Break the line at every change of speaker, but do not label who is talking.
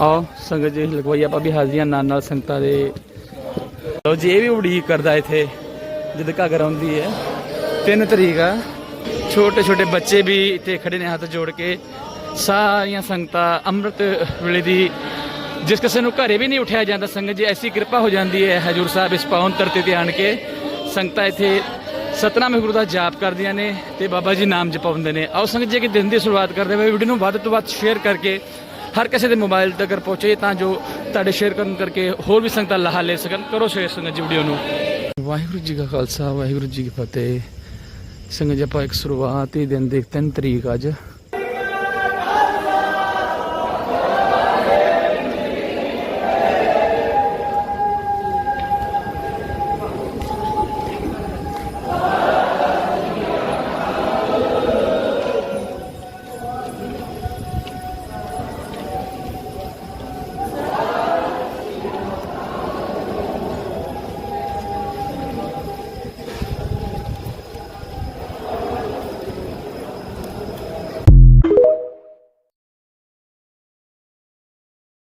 ਆਓ ਸੰਗਤ ਜੀ ਲਗਵਾਈ ਆਪਾਂ ਵੀ ਹਾਜ਼ਰੀਆਂ ਨਾਲ ਨਾਲ ਸੰਗਤਾਂ ਦੇ। ਲੋ ਜੀ, ਇਹ ਵੀ ਉਡੀਕ ਕਰਦਾ ਇੱਥੇ, ਜਦ ਘਾਗਰ ਆਉਂਦੀ ਹੈ। 3 ਤਰੀਕ ਆ। ਛੋਟੇ ਛੋਟੇ ਬੱਚੇ ਵੀ ਇੱਥੇ ਖੜੇ ਨੇ ਹੱਥ ਜੋੜ ਕੇ। ਸਾਰੀਆਂ ਸੰਗਤਾਂ ਅੰਮ੍ਰਿਤ ਵੇਲੇ ਦੀ, ਜਿਸ ਕਿਸੇ ਨੂੰ ਘਰੇ ਵੀ ਨਹੀਂ ਉਠਿਆ ਜਾਂਦਾ ਸੰਗਤ ਜੀ, ਐਸੀ ਕਿਰਪਾ ਹੋ ਜਾਂਦੀ ਹੈ ਹਜੂਰ ਸਾਹਿਬ ਇਸ ਪਾਵਨ ਧਰਤੀ ਤੇ ਆਣ ਕੇ। ਸੰਗਤਾਂ ਇੱਥੇ ਸਤਨਾਮ ਗੁਰੂ ਦਾ ਜਾਪ ਕਰਦੀਆਂ ਨੇ ਤੇ ਬਾਬਾ ਜੀ ਨਾਮ ਜਪਾਉਂਦੇ ਨੇ। ਆਓ ਸੰਗਤ ਜੀ ਕਿ ਦਿਨ ਦੀ ਸ਼ੁਰੂਆਤ ਕਰਦੇ ਹੋਏ ਵੀਡੀਓ ਨੂੰ ਵੱਧ ਤੋਂ ਵੱਧ ਸ਼ੇਅਰ ਕਰਕੇ ਹਰ ਕਿਸੇ ਦੇ ਮੋਬਾਈਲ ਤੱਕ ਪਹੁੰਚੇ ਤਾਂ ਜੋ ਤੁਹਾਡੇ ਸ਼ੇਅਰ ਕਰਨ ਕਰਕੇ ਹੋਰ ਵੀ ਸੰਗਤਾਂ ਲਾਹਾ ਲੈ ਸਕਣ। ਕਰੋ ਸ਼ੇਅਰ ਸੰਗਤ ਜੀ ਵੀਡੀਓ ਨੂੰ। ਵਾਹਿਗੁਰੂ ਜੀ ਕਾ ਖਾਲਸਾ, ਵਾਹਿਗੁਰੂ ਜੀ ਕੀ ਫਤਿਹ। ਸੰਗਤ ਜੀ, ਆਪਾਂ ਇੱਕ ਸ਼ੁਰੂਆਤ ਹੀ ਦਿਨ ਦੇ 3 ਤਰੀਕ ਅੱਜ